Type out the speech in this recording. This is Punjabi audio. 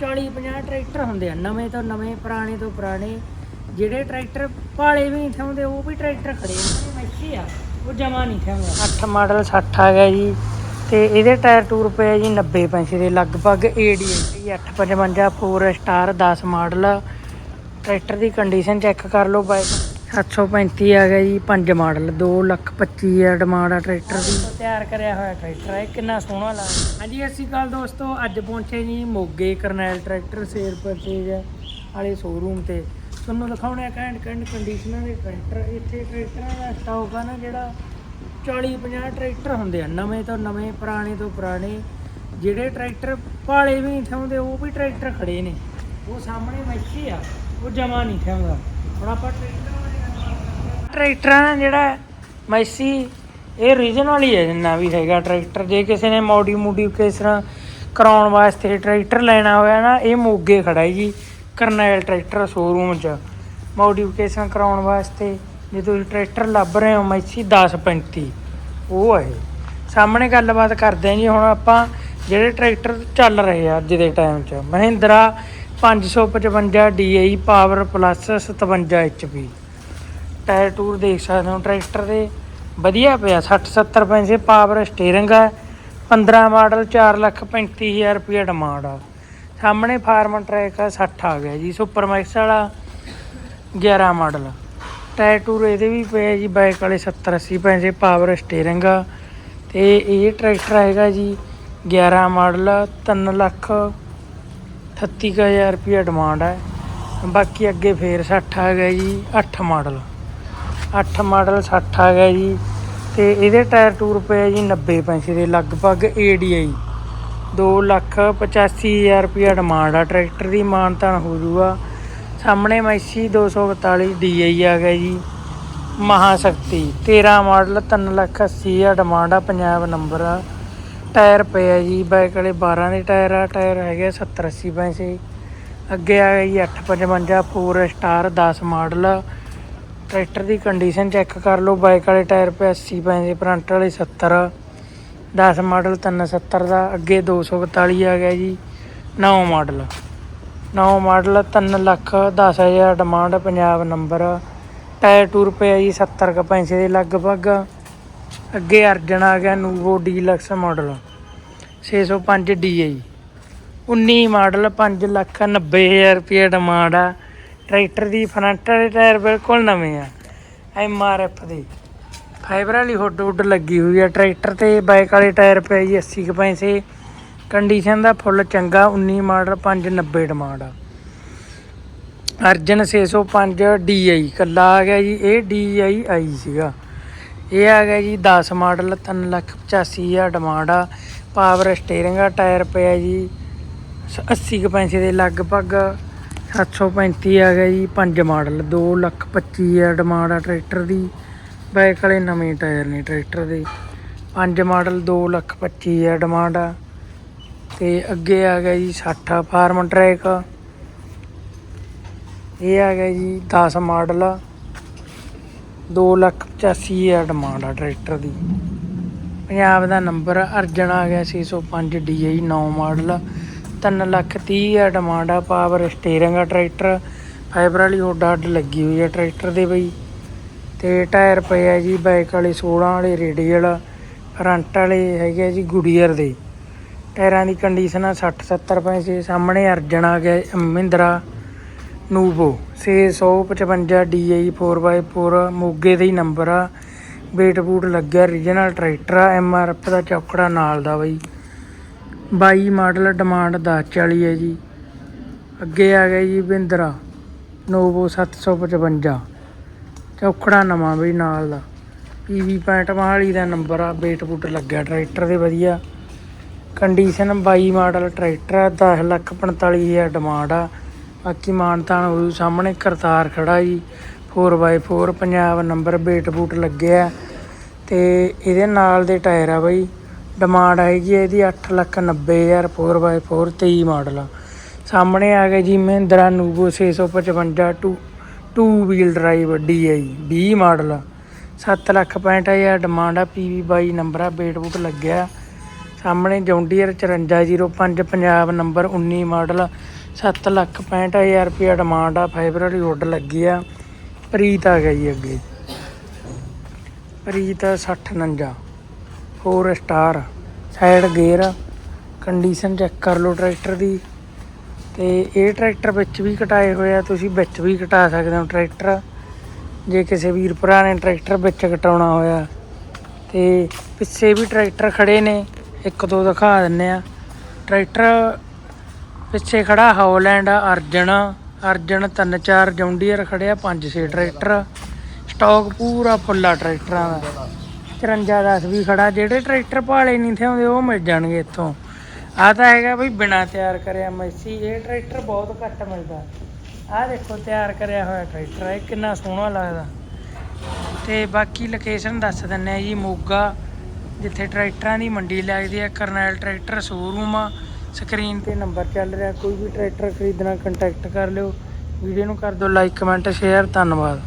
40 50 ਟਰੈਕਟਰ ਹੁੰਦੇ ਆ, ਨਵੇਂ ਤੋਂ ਨਵੇਂ, ਪੁਰਾਣੇ ਤੋਂ ਪੁਰਾਣੇ। ਜਿਹੜੇ ਟਰੈਕਟਰ ਭਾਲੇ ਵੀ ਨਹੀਂ ਥਾਉਂਦੇ ਉਹ ਵੀ ਟਰੈਕਟਰ ਖੜੇ ਨੇ ਮੱਛੀ ਆ, ਉਹ ਜਮਾ ਨਹੀਂ ਥਾਉਂਦਾ 8 ਮਾਡਲ 60 ਆ ਗਿਆ ਜੀ, ਤੇ ਇਹਦੇ ਟਾਇਰ ਟੂਰ ਪਏ ਜੀ 90 ਪੈਸੇ ਦੇ, ਲਗਭਗ ਏਡੀ 855 4 ਸਟਾਰ 10 ਮਾਡਲ। ਟਰੈਕਟਰ ਦੀ ਕੰਡੀਸ਼ਨ ਚੈੱਕ ਕਰ ਲਓ ਬਾਈਕ 735 ਆ ਗਿਆ ਜੀ 5 ਮਾਡਲ 2 ਲੱਖ 25 ਆ ਡਿਮਾਂਡ ਆ ਟਰੈਕਟਰ ਦੀ। ਤਿਆਰ ਕਰਿਆ ਹੋਇਆ ਟਰੈਕਟਰ ਹੈ ਕਿੰਨਾ ਸੋਹਣਾ ਲੱਗਦਾ ਹਾਂਜੀ ਅਸੀਂ ਕੱਲ ਦੋਸਤੋ ਅੱਜ ਪਹੁੰਚੇ ਜੀ ਮੋਗੇ ਕਰਨੈਲ ਟਰੈਕਟਰ ਸੇਲ ਪਰਚੇਜ ਵਾਲੇ ਸ਼ੋਰੂਮ ਤੇ। ਤੁਹਾਨੂੰ ਦਿਖਾਉਣੇ ਆ ਕੈਂਡ ਕੈਂਡ ਕੰਡੀਸ਼ਨਾਂ ਦੇ ਟਰੈਕਟਰ। ਇੱਥੇ ਟਰੈਕਟਰਾਂ ਦਾ ਸਟਾਕ ਆ ਨਾ ਜਿਹੜਾ 40 50 ਟਰੈਕਟਰ ਹੁੰਦੇ ਆ ਨਵੇਂ ਤੋਂ ਨਵੇਂ ਪੁਰਾਣੇ ਤੋਂ ਪੁਰਾਣੇ। ਜਿਹੜੇ ਟਰੈਕਟਰ ਭਾਲੇ ਵੀ ਨਹੀਂ ਥਾਉਂਦੇ ਉਹ ਵੀ ਟਰੈਕਟਰ ਖੜੇ ਨੇ। ਉਹ ਸਾਹਮਣੇ ਮੱਛੀ ਆ ਉਹ ਜਮਾ ਨਹੀਂ ਥਾਉਂਦਾ। ਹੁਣ ਆਪਾਂ ਟਰੈਕਟਰ ਟਰੈਕਟਰਾਂ ਦਾ ਜਿਹੜਾ ਮੈਸੀ, ਇਹ ਰੀਜਨਲ ਹੀ ਹੈ ਜਿੰਨਾ ਵੀ ਹੈਗਾ ਟਰੈਕਟਰ। ਜੇ ਕਿਸੇ ਨੇ ਮੋਡੀ ਮੋਡੀਫਿਕੇਸ਼ਨ ਕਰਾਉਣ ਵਾਸਤੇ ਟਰੈਕਟਰ ਲੈਣਾ ਹੋਇਆ ਨਾ, ਇਹ ਮੋਗੇ ਖੜਾ ਹੈ ਜੀ, ਕਰਨੈਲ ਟਰੈਕਟਰ ਸ਼ੋਰੂਮ 'ਚ। ਮੋਡੀਫਿਕੇਸ਼ਨ ਕਰਾਉਣ ਵਾਸਤੇ, ਜੇ ਤੁਸੀਂ ਟਰੈਕਟਰ ਲੱਭ ਰਹੇ ਹੋ ਮੈਸੀ 1035 ਉਹ ਹੈ ਸਾਹਮਣੇ ਗੱਲਬਾਤ ਕਰਦੇ ਹਾਂ ਜੀ, ਹੁਣ ਆਪਾਂ ਜਿਹੜੇ ਟਰੈਕਟਰ ਚੱਲ ਰਹੇ ਆ ਅੱਜ ਦੇ ਟਾਈਮ 'ਚ। Mahindra 555 DI power plus 57 HP tyre tour ਦੇਖ ਸਕਦੇ ਹੋ, ਟਰੈਕਟਰ ਦੇ। ਵਧੀਆ ਪਿਆ 60 70 ਪੈਸੇ ਪਾਵਰ ਸਟੀਅਰਿੰਗ ਹੈ 15 ਮਾਡਲ 4 ਲੱਖ 35000 ਰੁਪਏ ਡਿਮਾਂਡ ਆ। ਸਾਹਮਣੇ ਫਾਰਮ ਟਰੈਕ ਆ 60 ਆ ਗਿਆ ਜੀ। ਸੁਪਰ ਮੈਕਸ ਵਾਲਾ 11 ਮਾਡਲ। ਟਾਇਰ ਟੂਰ ਇਹਦੇ ਵੀ ਪਏ ਜੀ, ਬਾਈਕ ਵਾਲੇ 70 80 ਪੈਸੇ ਪਾਵਰ ਸਟੀਅਰਿੰਗ ਆ। ਤੇ ਇਹ ਟਰੈਕਟਰ ਹੈਗਾ ਜੀ 11 ਮਾਡਲ 3 ਲੱਖ 38000 ਰੁਪਏ ਡਿਮਾਂਡ ਹੈ ਬਾਕੀ ਅੱਗੇ ਫੇਰ 60 ਆ ਗਿਆ ਜੀ 8 ਮਾਡਲ। 8 ਮਾਡਲ 60 ਆ ਗਿਆ ਜੀ। ਤੇ ਇਹਦੇ ਟਾਇਰ ਟੂਰ ਪਏ ਜੀ 90 ਪੈਸੇ ਦੇ, ਲਗਭਗ ADI 2 ਲੱਖ 85000 ਰੁਪਏ ਡਿਮਾਂਡ ਆ, ਟਰੈਕਟਰ ਦੀ ਮਾਨਤਾਨ ਹੋ ਜੂਗਾ। ਸਾਹਮਣੇ ਮੈਸੀ 242 DI ਆ ਗਿਆ ਜੀ। ਮਹਾਸ਼ਕਤੀ 13 ਮਾਡਲ 3 ਲੱਖ 80000 ਡਿਮਾਂਡ ਆ, ਪੰਜਾਬ ਨੰਬਰ ਆ। ਟਾਇਰ ਪਏ ਆ ਜੀ, ਬਾਈਕ ਵਾਲੇ 12 ਦੇ ਟਾਇਰ ਆ, ਟਾਇਰ ਹੈਗੇ 70 80 ਪੈਸੇ ਅੱਗੇ ਆ ਗਿਆ ਜੀ 855 4 ਸਟਾਰ 10 ਮਾਡਲ। ਟਰੈਕਟਰ ਦੀ ਕੰਡੀਸ਼ਨ ਚੈੱਕ ਕਰ ਲਓ ਬਾਈਕ ਵਾਲੇ ਟਾਇਰ ਪਏ 80 ਪੈਸੇ ਫਰੰਟ ਵਾਲੇ 70 10 ਮਾਡਲ 370 ਦਾ, ਅੱਗੇ 242 ਆ ਗਿਆ ਜੀ 9 model 9 model 3 lakh 10000 demand Punjab number tyre tour ਆ ਜੀ 70 ਕੁ ਪੈਸੇ ਦੇ ਲਗਭਗ। ਅੱਗੇ ਅਰਜਨ ਆ ਗਿਆ Novo deluxe model 605 DI 19 model 5 lakh 90000 ਰੁਪਏ ਡਿਮਾਂਡ ਆ। ਟਰੈਕਟਰ ਦੀ ਫਰੰਟ ਵਾਲੇ ਟਾਇਰ ਬਿਲਕੁਲ ਨਵੇਂ ਆ। ਐਮ ਆਰ ਐਫ ਦੇ। ਫਾਈਬਰ ਵਾਲੀ ਹੁੱਡ ਹੁੱਡ ਲੱਗੀ ਹੋਈ ਆ। ਟਰੈਕਟਰ ਤੇ ਬਾਈਕ ਵਾਲੇ ਟਾਇਰ ਪਏ ਜੀ 80 ਕੁ ਪੈਸੇ। ਕੰਡੀਸ਼ਨ ਦਾ ਫੁੱਲ ਚੰਗਾ 19 ਮਾਡਲ 590 ਡਿਮਾਂਡ ਆ। ਅਰਜਨ 605 DI ਕੱਲਾ ਆ ਗਿਆ ਜੀ, ਇਹ DI ਆਈ ਸੀਗਾ। ਇਹ ਆ ਗਿਆ ਜੀ 10 ਮਾਡਲ 3 ਲੱਖ 85000 ਡਿਮਾਂਡ ਆ। ਪਾਵਰ ਸਟੀਅਰਿੰਗ ਆ ਟਾਇਰ ਪਿਆ ਜੀ ਸ- 80 ਕੁ ਪੈਸੇ ਦੇ ਲਗਭਗ। 735 ਆ ਗਿਆ ਜੀ, ਪੰਜ ਮਾਡਲ 2 ਲੱਖ 25000 ਡਿਮਾਂਡ ਆ ਟਰੈਕਟਰ ਦੀ। ਬੈਕ ਵਾਲੇ ਨਵੇਂ ਟਾਇਰ ਨੇ ਟਰੈਕਟਰ ਦੇ। ਪੰਜ ਮਾਡਲ 2 ਲੱਖ 25000 ਡਿਮਾਂਡ ਆ। ਤੇ ਅੱਗੇ ਆ ਗਿਆ ਜੀ 60 ਫਾਰਮ ਟਰੈਕ। ਇਹ ਆ ਗਿਆ ਜੀ 10 ਮਾਡਲ। 2 ਲੱਖ 85000 ਡਿਮਾਂਡ ਆ ਟਰੈਕਟਰ ਦੀ। ਪੰਜਾਬ ਦਾ ਨੰਬਰ ਅਰਜਨ ਆ ਗਿਆ 605 DI 9 ਮਾਡਲ। 3 ਲੱਖ 30000 ਡਿਮਾਂਡ ਆ ਪਾਵਰ ਸਟੀਅਰਿੰਗ ਆ ਟਰੈਕਟਰ ਫਾਈਬਰ ਵਾਲੀ ਹੋਡਾ ਅੱਡ ਲੱਗੀ ਹੋਈ ਆ ਟਰੈਕਟਰ ਦੇ ਬਈ। ਤੇ ਟਾਇਰ ਪਏ ਆ ਜੀ ਬਾਈਕ ਵਾਲੇ 16 ਵਾਲੇ ਰੇਡੀਅਲ ਫਰੰਟ ਵਾਲੇ ਹੈਗੇ ਆ ਜੀ ਗੁਡੀਅਰ ਦੇ। ਟਾਇਰਾਂ ਦੀ ਕੰਡੀਸ਼ਨ ਆ 60 70 ਪੈਸੇ, ਸਾਹਮਣੇ ਅਰਜਨ ਆ ਗਿਆ ਮਹਿੰਦਰਾ, ਨੂਵੋ 655 DI 4x4 ਮੋਗੇ ਦਾ ਹੀ ਨੰਬਰ ਆ। ਵੇਟ ਬੂਟ ਲੱਗਿਆ ਰੀਜਨਲ ਟਰੈਕਟਰ ਆ ਐਮਆਰਐਫ ਦਾ ਚੌਕੜਾ ਨਾਲ ਦਾ ਬਈ। 22 ਮਾਡਲ ਡਿਮਾਂਡ 1040 ਹੈ ਜੀ। ਅੱਗੇ ਆ ਗਿਆ ਜੀ ਬਿੰਦਰਾ, ਨੋਵੋ 755 ਚੌਕੜਾ ਨਵਾਂ ਬਈ ਨਾਲ ਦਾ। ਪੀਵੀ ਪੈਂਟ ਮਹਾਲੀ ਦਾ ਨੰਬਰ ਆ ਬੇਟ ਬੂਟ ਲੱਗਿਆ ਟਰੈਕਟਰ ਦੇ ਵਧੀਆ। ਕੰਡੀਸ਼ਨ 22 ਮਾਡਲ ਟਰੈਕਟਰ ਆ 10 ਲੱਖ 45000 ਡਿਮਾਂਡ ਆ। ਬਾਕੀ ਮਾਨਤਾਨ ਹੋਊ ਸਾਹਮਣੇ ਕਰਤਾਰ ਖੜਾ ਜੀ। 4x4 Punjab number wait boot ਲੱਗਿਆ। ਤੇ ਇਹਦੇ ਨਾਲ ਦੇ ਟਾਇਰ ਆ ਬਾਈ ਡਿਮਾਂਡ ਹੈਗੀ ਹੈ ਇਹਦੀ 8 ਲੱਖ 90000 4x4 23 ਮਾਡਲ ਆ। ਸਾਹਮਣੇ ਆ ਗਿਆ ਜੀ Mahindra Novo 655 two two wheel drive DI 20 model 7 lakh 65000 demand ਆ PV 22 ਨੰਬਰ ਆ ਵੇਟ ਬੂਟ ਲੱਗਿਆ। ਸਾਹਮਣੇ John Deere 5405 Punjab number 19 model 7 lakh 65000 ਰੁਪਇਆ ਡਿਮਾਂਡ ਆ ਫੈਬਰਰੀ ਹੁੱਡ ਲੱਗੀ ਆ। ਪ੍ਰੀਤ ਆ ਗਿਆ ਜੀ ਅੱਗੇ। Preet 6049 4 star, side gear, condition check ਕਰ ਲਓ ਟਰੈਕਟਰ ਦੀ। ਤੇ ਇਹ ਟਰੈਕਟਰ ਵਿੱਚ ਵੀ ਕਟਾਏ ਹੋਏ ਆ, ਤੁਸੀਂ ਵਿੱਚ ਵੀ ਕਟਾ ਸਕਦੇ ਹੋ ਟਰੈਕਟਰ। ਜੇ ਕਿਸੇ ਵੀਰ ਭਰਾ ਨੇ ਟਰੈਕਟਰ ਵਿੱਚ ਕਟਾਉਣਾ ਹੋਇਆ, ਤੇ ਪਿੱਛੇ ਵੀ ਟਰੈਕਟਰ ਖੜੇ ਨੇ, ਇੱਕ ਦੋ ਦਿਖਾ ਦਿੰਨੇ ਆ। ਟਰੈਕਟਰ ਪਿੱਛੇ ਖੜਾ ਹੌਲੈਂਡ ਆ ਅਰਜਨ ਅਰਜਨ ਤਿੰਨ ਚਾਰ ਜੌਂਡੀਅਰ ਖੜਿਆ ਪੰਜ ਛੇ ਟਰੈਕਟਰ। ਸਟਾਕ ਪੂਰਾ ਫੁੱਲਾ ਟਰੈਕਟਰਾਂ ਦਾ। 54 10 ਵੀ ਖੜਾ, ਜਿਹੜੇ ਟਰੈਕਟਰ ਭਾਲੇ ਨਹੀਂ ਥੇ ਆਉਂਦੇ, ਉਹ ਮਿਲ ਜਾਣਗੇ ਇੱਥੋਂ। ਆ ਤਾਂ ਹੈਗਾ ਬਈ ਬਿਨਾ ਤਿਆਰ ਕਰਿਆ ਮੈਸੀ, ਇਹ ਟਰੈਕਟਰ ਬਹੁਤ ਘੱਟ ਮਿਲਦਾ। ਆਹ ਦੇਖੋ, ਤਿਆਰ ਕਰਿਆ ਹੋਇਆ ਟਰੈਕਟਰ ਹੈ ਕਿੰਨਾ ਸੋਹਣਾ ਲੱਗਦਾ। ਤੇ ਬਾਕੀ ਲੋਕੇਸ਼ਨ ਦੱਸ ਦਿੰਨੇ ਆ ਜੀ, ਮੋਗਾ, ਜਿੱਥੇ ਟਰੈਕਟਰਾਂ ਦੀ ਮੰਡੀ ਲੱਗਦੀ ਹੈ ਕਰਨੈਲ ਟਰੈਕਟਰ ਸ਼ੋਰੂਮ ਆ। ਸਕਰੀਨ ਤੇ ਨੰਬਰ ਚੱਲ ਰਿਹਾ, ਕੋਈ ਵੀ ਟਰੈਕਟਰ ਖਰੀਦਣਾ ਕੰਟੈਕਟ ਕਰ ਲਿਓ। ਵੀਡੀਓ ਨੂੰ ਕਰ ਦਿਓ ਲਾਈਕ ਕਮੈਂਟ ਸ਼ੇਅਰ ਧੰਨਵਾਦ।